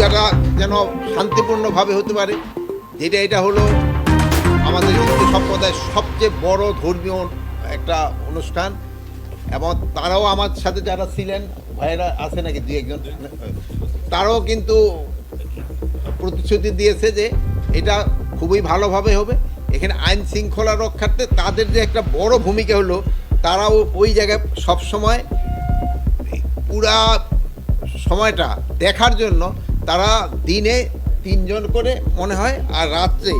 পূজাটা যেন শান্তিপূর্ণভাবে হতে পারে। যেটা, এটা হলো আমাদের হিন্দু সম্প্রদায়ের সবচেয়ে বড় ধর্মীয় একটা অনুষ্ঠান এবং তারাও আমার সাথে যারা ছিলেন, ভাইয়েরা আছে নাকি দু একজন? তারাও কিন্তু প্রতিশ্রুতি দিয়েছে যে এটা খুবই ভালোভাবে হবে। এখানে আইন শৃঙ্খলা রক্ষার্থে তাদের যে একটা বড় ভূমিকা হলো, তারাও ওই জায়গায় সবসময় পুরা সময়টা দেখার জন্য তারা দিনে তিনজন করে, মনে হয়, আর রাত্রে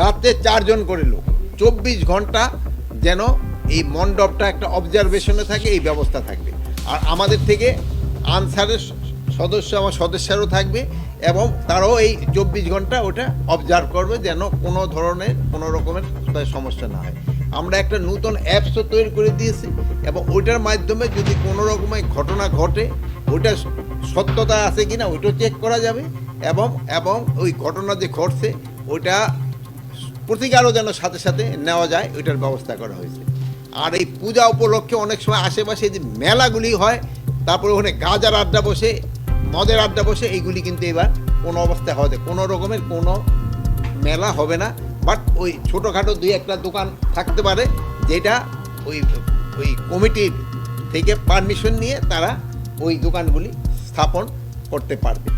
রাত্রে চারজন করে লোক। চব্বিশ ঘণ্টা যেন এই মণ্ডপটা একটা অবজারভেশনে থাকে, এই ব্যবস্থা থাকবে। আর আমাদের থেকে আনসারের সদস্য, আমার সদস্যরাও থাকবে এবং তারাও এই চব্বিশ ঘণ্টা ওটা অবজার্ভ করবে যেন কোনো ধরনের, কোনো রকমের সমস্যা না হয়। আমরা একটা নতুন অ্যাপসও তৈরি করে দিয়েছি এবং ওইটার মাধ্যমে যদি কোনো রকমের ঘটনা ঘটে, ওইটা সত্যতা আছে কি না ওইটাও চেক করা যাবে এবং এবং ওই ঘটনা যে ঘটছে, ওইটা প্রতিকারও যেন সাথে সাথে নেওয়া যায়, ওইটার ব্যবস্থা করা হয়েছে। আর এই পূজা উপলক্ষে অনেক সময় আশেপাশে যে মেলাগুলি হয়, তারপরে ওখানে গাজার আড্ডা বসে, মদের আড্ডা বসে, এইগুলি কিন্তু এবার কোনো অবস্থায় হবে কোনো রকমের কোনো মেলা হবে না। বাট ওই ছোটোখাটো দুই একটা দোকান থাকতে পারে, যেটা ওই ওই কমিটির থেকে পারমিশন নিয়ে তারা ওই দোকানগুলি স্থাপন করতে পারবে।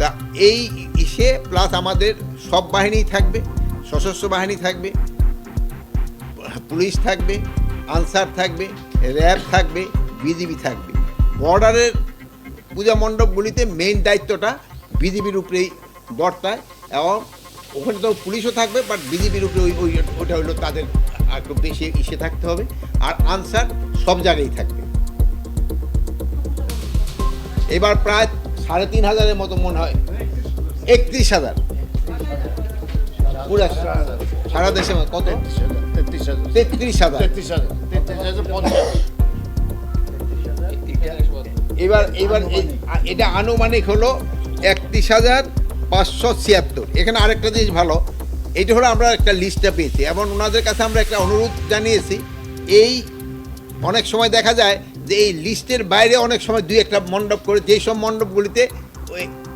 তা এই ইসে প্লাস আমাদের সব বাহিনী থাকবে, সশস্ত্র বাহিনী থাকবে, পুলিশ থাকবে, আনসার থাকবে, র্যাব থাকবে, বিজিবি থাকবে। বর্ডারের পূজা মণ্ডপগুলিতে মেইন দায়িত্বটা বিজিবির উপরেই বর্তায় এবং ওখানে তো পুলিশও থাকবে বাট বিজিবির উপরে ওই ওই ওটা হলো তাদের একটু বেশি ইসে থাকতে হবে। আর আনসার সব জায়গায় থাকবে। এবার প্রায় সাড়ে তিন হাজারের মতো মনে হয়। একত্রিশ হাজার। পুরা সারা দেশে কত? তেত্রিশ হাজার। এবার এবার এটা আনুমানিক হলো একত্রিশ হাজার পাঁচশো ছিয়াত্তর। এখানে আরেকটা জিনিস ভালো এটা হলো আমরা একটা লিস্টটা পেয়েছি। এবং ওনাদের কাছে আমরা একটা অনুরোধ জানিয়েছি। এই অনেক সময় দেখা যায় যে এই লিস্টের বাইরে অনেক সময় দুই একটা মণ্ডপ করে, যেই সব মণ্ডপগুলিতে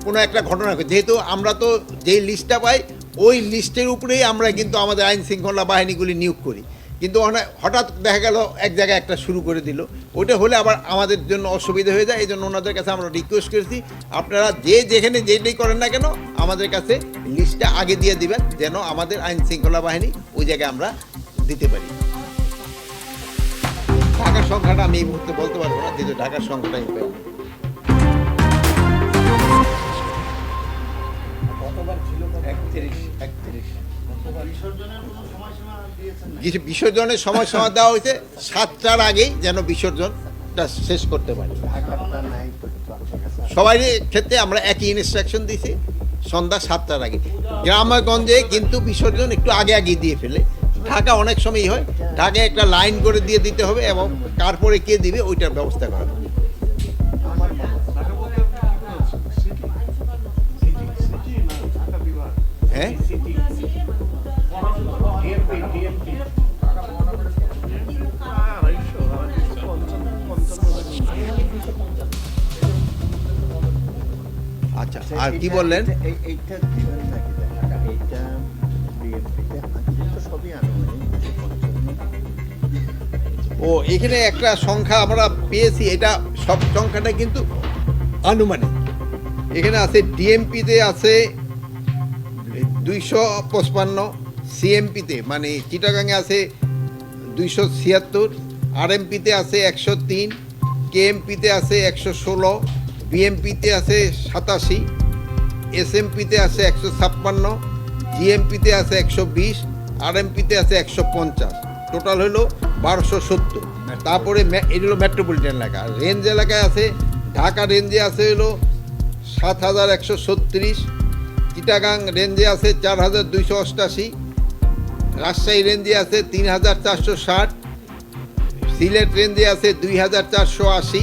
কোনো একটা ঘটনা ঘটে। যেহেতু আমরা তো যেই লিস্টটা পাই, ওই লিস্টের উপরেই আমরা কিন্তু আমাদের আইন শৃঙ্খলা বাহিনীগুলি নিয়োগ করি। কিন্তু হঠাৎ দেখা গেল এক জায়গায় একটা শুরু করে দিল। ওটা হলে আবার আমাদের জন্য অসুবিধা হয়ে যায়। এই জন্য ওনাদের কাছে আমরা রিকোয়েস্ট করেছি, আপনারা যে যেখানে যেটাই করেন না কেন, আমাদের কাছে লিস্টটা আগে দিয়ে দিবেন, যেন আমাদের আইন শৃঙ্খলা বাহিনী ওই জায়গায় আমরা দিতে পারি। ঢাকার সংখ্যাটা আমি এই মুহূর্তে বলতে পারব না যেহেতু ঢাকার সংখ্যাটা আমি পাই বিসর্জনের সময় সময় দেওয়া হয়েছে সাতটার আগেই যেন বিসর্জনটা শেষ করতে পারি। সবাই ক্ষেত্রে আমরা একই ইনস্ট্রাকশন দিয়েছি সন্ধ্যা সাতটার আগে। গ্রামগঞ্জে কিন্তু বিসর্জন একটু আগে আগে দিয়ে ফেলে। ঢাকা অনেক সময়ই হয় ঢাকায় একটা লাইন করে দিয়ে দিতে হবে এবং কার পরে কে দিবে ওইটার ব্যবস্থা করা হবে। হ্যাঁ? আচ্ছা আর কি বললেন? এইটা ও, এখানে একটা সংখ্যা আমরা পেয়েছি, এটা সব সংখ্যাটা কিন্তু আনুমানিক। এখানে আছে ডিএমপিতে আছে দুইশো পঁচপান্ন, সিএমপিতে মানে চিটাগাঙে আছে দুইশো ছিয়াত্তর, আরএমপিতে আছে একশো তিন, কেএমপিতে আছে একশো ষোলো, বিএমপিতে আছে সাতাশি, এসএমপিতে আছে একশো ছাপ্পান্ন, জিএমপিতে আছে একশো বিশ, আরএমপিতে আছে একশো পঞ্চাশ। টোটাল হলো বারোশো সত্তর। তারপরে এটা হলো মেট্রোপলিটন এলাকা। রেঞ্জ এলাকায় আছে ঢাকা রেঞ্জে আছে হলো সাত হাজার একশো ছত্রিশ। চিটাগাং রেঞ্জে আছে চার হাজার দুইশো অষ্টাশি। রাজশাহী রেঞ্জে আছে তিন হাজার চারশো ষাট। সিলেট রেঞ্জে আছে দুই হাজার চারশো আশি।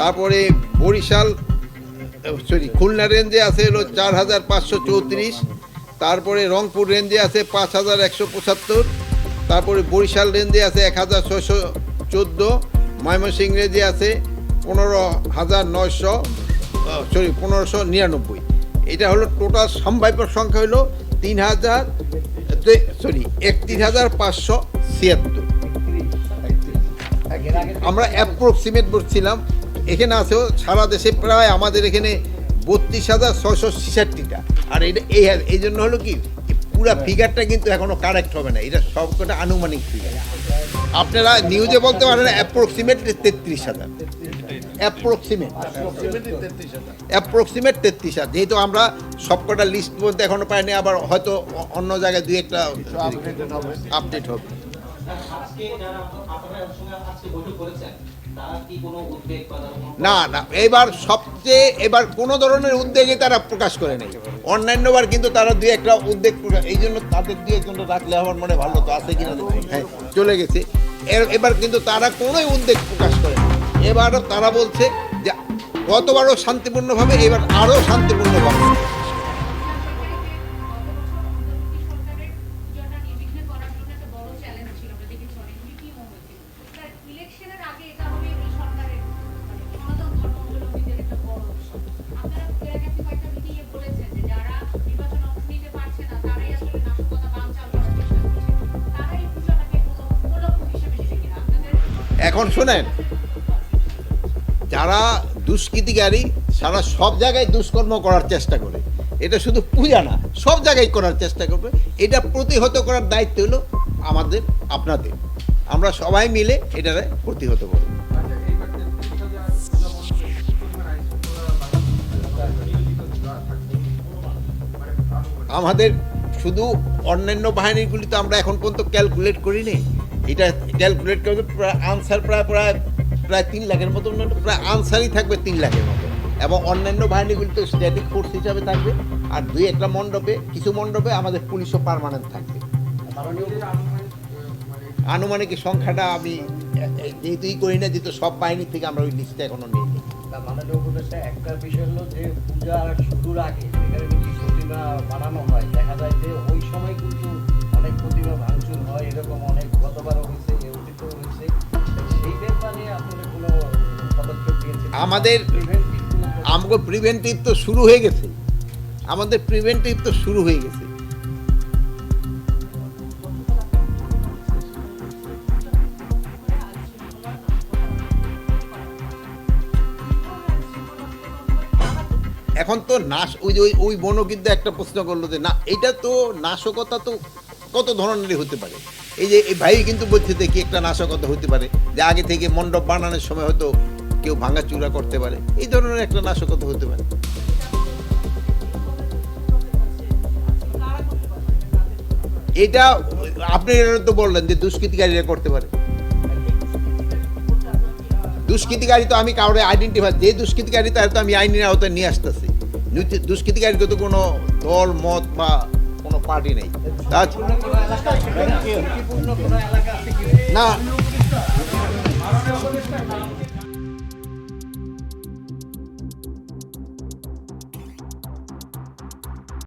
তারপরে বরিশাল সরি খুলনা রেঞ্জে আছে হলো চার হাজার পাঁচশো চৌত্রিশ। তারপরে রংপুর রেঞ্জে আছে পাঁচ হাজার একশো পঁচাত্তর। তারপরে বরিশাল রেঞ্জে আছে এক হাজার ছয়শো চোদ্দ, ময়মনসিংহ রেঞ্জে আছে পনেরো হাজার নয়শো সরি পনেরোশো নিরানব্বই। এটা হলো টোটাল সম্ভাব্য সংখ্যা হলো তিন হাজার সরি একত্রিশ হাজার পাঁচশো ছিয়াত্তর। আমরা অ্যাপ্রক্সিমেট বলছিলাম, এখানে আছেও সারা দেশে প্রায় আমাদের এখানে বত্রিশ হাজার ছয়শো ছেষট্টিটা। আর এটা এই এই জন্য হলো কি পুরা ফিগারটা কিন্তু এখনও কারেক্ট হবে না। এটা সবকটা আনুমানিক ফিগার আপনারা নিউজে বলতে পারেন অ্যাপ্রক্সিমেটলি তেত্রিশ হাজার। অ্যাপ্রক্সিমেট অ্যাপ্রক্সিমেট তেত্রিশ হাজার। যেহেতু আমরা সবকটা লিস্ট বলতে এখনও পাইনি আবার হয়তো অন্য জায়গায় দুই একটা আপডেট হবে। না না, এবার সবচেয়ে, এবার কোনো ধরনের উদ্বেগে তারা প্রকাশ করে নেই। অন্যান্যবার কিন্তু তারা দুই একটা উদ্বেগ এই জন্য তাদের দুই একজন রাখলে আমার মনে ভালো তো আছে কিনা হ্যাঁ চলে গেছে। এবার কিন্তু তারা কোনোই উদ্বেগ প্রকাশ করে এবারও তারা বলছে যে, গতবারও শান্তিপূর্ণভাবে, এবার আরও শান্তিপূর্ণভাবে। এখন শোনেন, যারা দুষ্কৃতিকারী সারা সব জায়গায় দুষ্কর্ম করার চেষ্টা করে, এটা শুধু পূজা না, সব জায়গায় করার চেষ্টা করবে, এটা প্রতিহত করার দায়িত্ব হলো আমাদের, আপনাদের। আমরা সবাই মিলে এটারে প্রতিহত করব। আমাদের শুধু অন্যান্য বাহিনীগুলি তো আমরা এখন পর্যন্ত ক্যালকুলেট করিনি। এটা ক্যালকুলেট করবে প্রায় আনসার প্রায় প্রায় প্রায় তিন লাখের মতো না, প্রায় আনসারই থাকবে তিন লাখের মতো। এবং অন্যান্য বাহিনীগুলি তো স্ট্যাটিক ফোর্স হিসাবে থাকবে আর দুই একটা মণ্ডপে কিছু মণ্ডপে আমাদের পুলিশও পার্মানেন্ট থাকবে। আনুমানিক সংখ্যাটা আমি যেহেতুই করি না যেহেতু সব বাহিনী থেকে আমরা ওই লিস্টটা এখনও নিই। মাননীয় উপদেষ্টা একটা বিষয় হলো যে পূজা শুরুর আগে যেখানে নাকি প্রতিমা বানানো হয় দেখা যায় যে ওই সময় কিন্তু অনেক প্রতিমা ভাঙচুর হয় এরকম অনেক গতবারও হয়েছে অতীতেও হয়েছে। সেই ব্যাপারে আপনারা কোনো পদক্ষেপ দিয়েছেন আমাদের আমাকে প্রিভেন্টিভ তো শুরু হয়ে গেছে। আমাদের প্রিভেন্টিভ তো শুরু হয়ে গেছে। এখন তো নাশ ওই ওই- ওই বনও কিন্তু একটা প্রশ্ন করল যে না এটা তো নাশকতা তো কত ধরনেরই হতে পারে। এই যে, এই ভাই কিন্তু বলছে কি একটা নাশকতা হতে পারে। যে আগে থেকে মণ্ডপ বানানোর সময় হয়তো কেউ ভাঙা চূড়া করতে পারে। এই ধরনের একটা নাশকতা হতে পারে। এটা আপনি তো বললেন যে দুষ্কৃতিকারীরা করতে পারে। দুষ্কৃতিকারী তো আমি কাউরে আইডেন্টিফাই যে দুষ্কৃতিকারী তার তো আমি আইনের আওতায় নিয়ে আসতেছি। দুষ্কৃতিকারী তো কোনো দল, মত বা পার্টি নেই। কি না